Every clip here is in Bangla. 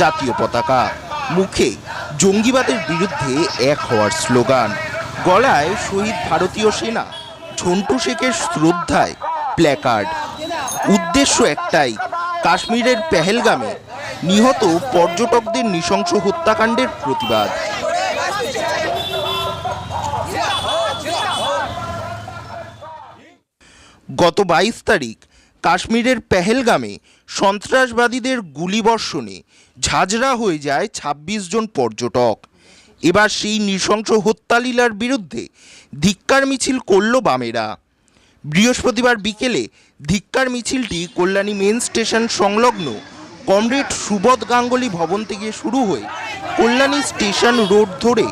জাতীয় পতাকা, মুখে জঙ্গিবাদের বিরুদ্ধে এক হওয়ার স্লোগান। গলায় শহীদ ভারতীয় সেনা, ঝন্টু শেখের শ্রদ্ধায় প্ল্যাকার্ড। উদ্দেশ্য একটাই, কাশ্মীরের পেহেলগামে নিহত পর্যটকদের নৃশংস হত্যাকাণ্ডের প্রতিবাদ। গত বাইশ তারিখ কাশ্মীরের পেহেলগামে সন্ত্রাসবাদীদের গুলিবর্ষণে ঝাঁঝরা হয়ে যায় ২৬ জন পর্যটক। এবার সেই নৃশংস হত্যালীলার বিরুদ্ধে ধিক্কার মিছিল করল বামেরা। বৃহস্পতিবার বিকেলে ধিক্কার মিছিলটি কল্যাণী মেন স্টেশন সংলগ্ন কমরেড সুবোধ গাঙ্গুলি ভবন থেকে শুরু হয়ে কল্যাণী স্টেশন রোড ধরে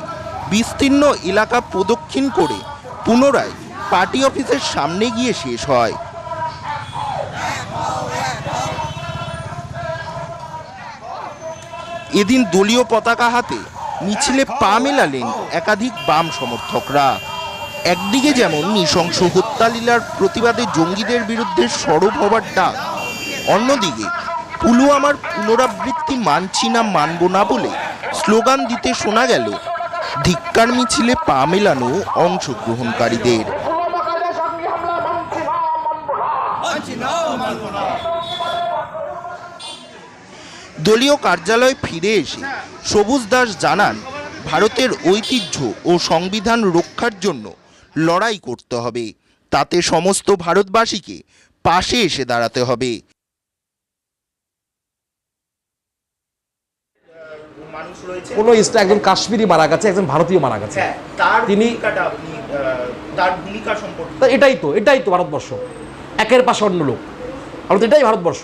বিস্তীর্ণ এলাকা প্রদক্ষিণ করে পুনরায় পার্টি অফিসের সামনে গিয়ে শেষ হয়। এদিন দলীয় পতাকা হাতে মিছিলে পা মেলালেন একাধিক বাম সমর্থকরা। একদিকে যেমন নৃশংস হত্যালীলার প্রতিবাদে জঙ্গিদের বিরুদ্ধে সরব হবার ডাক, অন্যদিকে পুলওয়ামার পুনরাবৃত্তি মানছি না, মানব না বলে স্লোগান দিতে শোনা গেল ধিক্কার মিছিলে পা মেলানো অংশগ্রহণকারীদের। দলীয় কার্যালয়ে ফিরে এসে সবুজ দাস জানান ভারতের ঐতিহ্য ও সংবিধান রক্ষার জন্য লড়াই করতে হবে। তাতে সমস্ত ভারতবাসীকে পাশে এসে দাঁড়াতে হবে। মানুষ কোনো ইস্টা একজন কাশ্মীরি মারা গেছে একজন ভারতীয় মারা গেছে। হ্যাঁ, তিনি- এটাই তো এটাই তো ভারতবর্ষ। একের পাশে অন্য লোক। ভারত এটাই ভারতবর্ষ।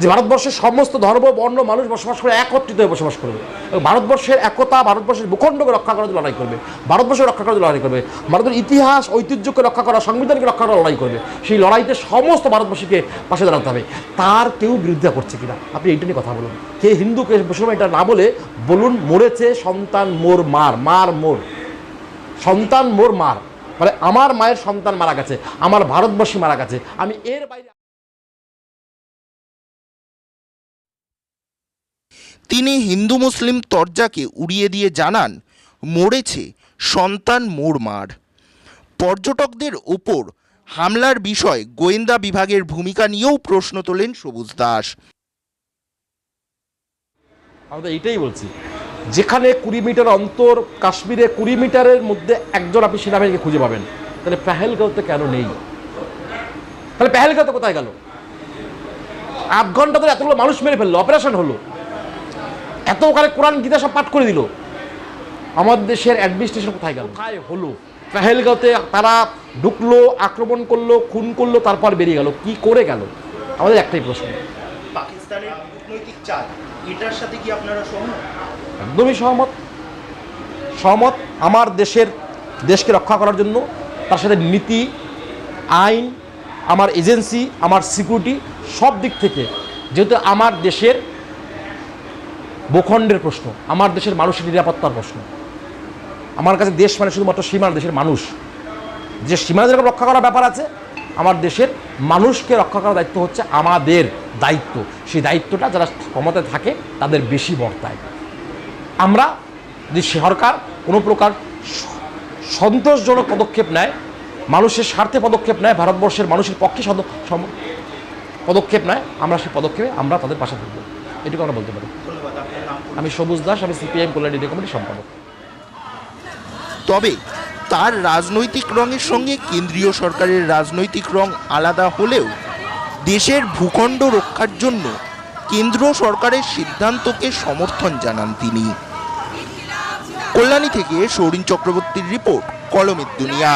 যে ভারতবর্ষের সমস্ত ধর্ম, বর্ণ, মানুষ বসবাস করে একত্রিত হয়ে বসবাস করবে। ভারতবর্ষের একতা, ভারতবর্ষের ভূখণ্ডকে রক্ষা করার লড়াই করবে। ভারতবর্ষকে রক্ষা করার জন্য লড়াই করবে। ভারতের ইতিহাস, ঐতিহ্যকে রক্ষা করা, সংবিধানকে রক্ষা করার লড়াই করবে। সেই লড়াইতে সমস্ত ভারতবাসীকে পাশে দাঁড়াতে হবে। তার কেউ বিরোধিতা করছে কিনা? আপনি এইটা নিয়ে কথা বলুন। কে হিন্দু, কে মুসলমান, এটা না বলে বলুন, মরেছে সন্তান মোর মার মার মোর। সন্তান মোর মার। মানে আমার মায়ের সন্তান মারা গেছে, আমার ভারতবর্ষী মারা গেছে। আমি এর বাইরে তিনি হিন্দু মুসলিম তরজাকে উড়িয়ে দিয়ে জানান, মরেছে সন্তান মোর মার। পর্যটকদের ওপর হামলার বিষয়ে গোয়েন্দা বিভাগের ভূমিকা নিয়েও প্রশ্ন তোলেন সবুজ দাস। আমি তো এইটাই বলছি, যেখানে কুড়ি মিটার অন্তর কাশ্মীরে কুড়ি মিটারের মধ্যে একজন আপনি সেনাবাহিনীকে খুঁজে পাবেন, তাহলে পেহেলগাঁওতে কেন নেই? তাহলে পেহেলগাঁওতে কোথায় গেল? আধ ঘণ্টা ধরে এতগুলো মানুষ মেরে ফেলল, অপারেশন হলো। এত ওখানে কোরআন গীতা সব পাঠ করে দিল। আমার দেশের অ্যাডমিনিস্ট্রেশন কোথায় গেল? কোথায় হলো? পেহেলগাঁওতে তারা ঢুকলো আক্রমণ করল খুন করল তারপর বেরিয়ে গেল। কি করে গেল? আমাদের একটাই প্রশ্ন। পাকিস্তানের কূটনৈতিক চাল এটার সাথে কি আপনারা সহমত? একদমই সহমত। সহমত আমার দেশের দেশকে রক্ষা করার জন্য তার সাথে নীতি আইন আমার এজেন্সি আমার সিকিউরিটি সব দিক থেকে। যেহেতু আমার দেশের ভূখণ্ডের প্রশ্ন, আমার দেশের মানুষের নিরাপত্তার প্রশ্ন। আমার কাছে দেশ মানে শুধুমাত্র সীমানা দেশের মানুষ। যে সীমানা যেরকম রক্ষা করার ব্যাপার আছে, আমার দেশের মানুষকে রক্ষা করার দায়িত্ব হচ্ছে আমাদের দায়িত্ব। সেই দায়িত্বটা যারা ক্ষমতায় থাকে, তাদের বেশি বর্তায়। আমরা যদি সরকার কোনো প্রকার সন্তোষজনক পদক্ষেপ নেয়, মানুষের স্বার্থে পদক্ষেপ নেয়, ভারতবর্ষের মানুষের পক্ষে পদক্ষেপ নেয়, আমরা সেই পদক্ষেপে আমরা তাদের পাশে থাকব। এটুকু আমরা বলতে পারি। আমি সবুজ দাস, আমি সিপিআইএম কল্যাণী কমিটির সম্পাদক। তবে তার রাজনৈতিক রঙের সঙ্গে কেন্দ্রীয় সরকারের রাজনৈতিক রং আলাদা হলেও দেশের ভূখণ্ড রক্ষার জন্য কেন্দ্র সরকারের সিদ্ধান্তকে সমর্থন জানান তিনি। কল্যাণী থেকে সৌরিন চক্রবর্তীর রিপোর্ট, কলমের দুনিয়া।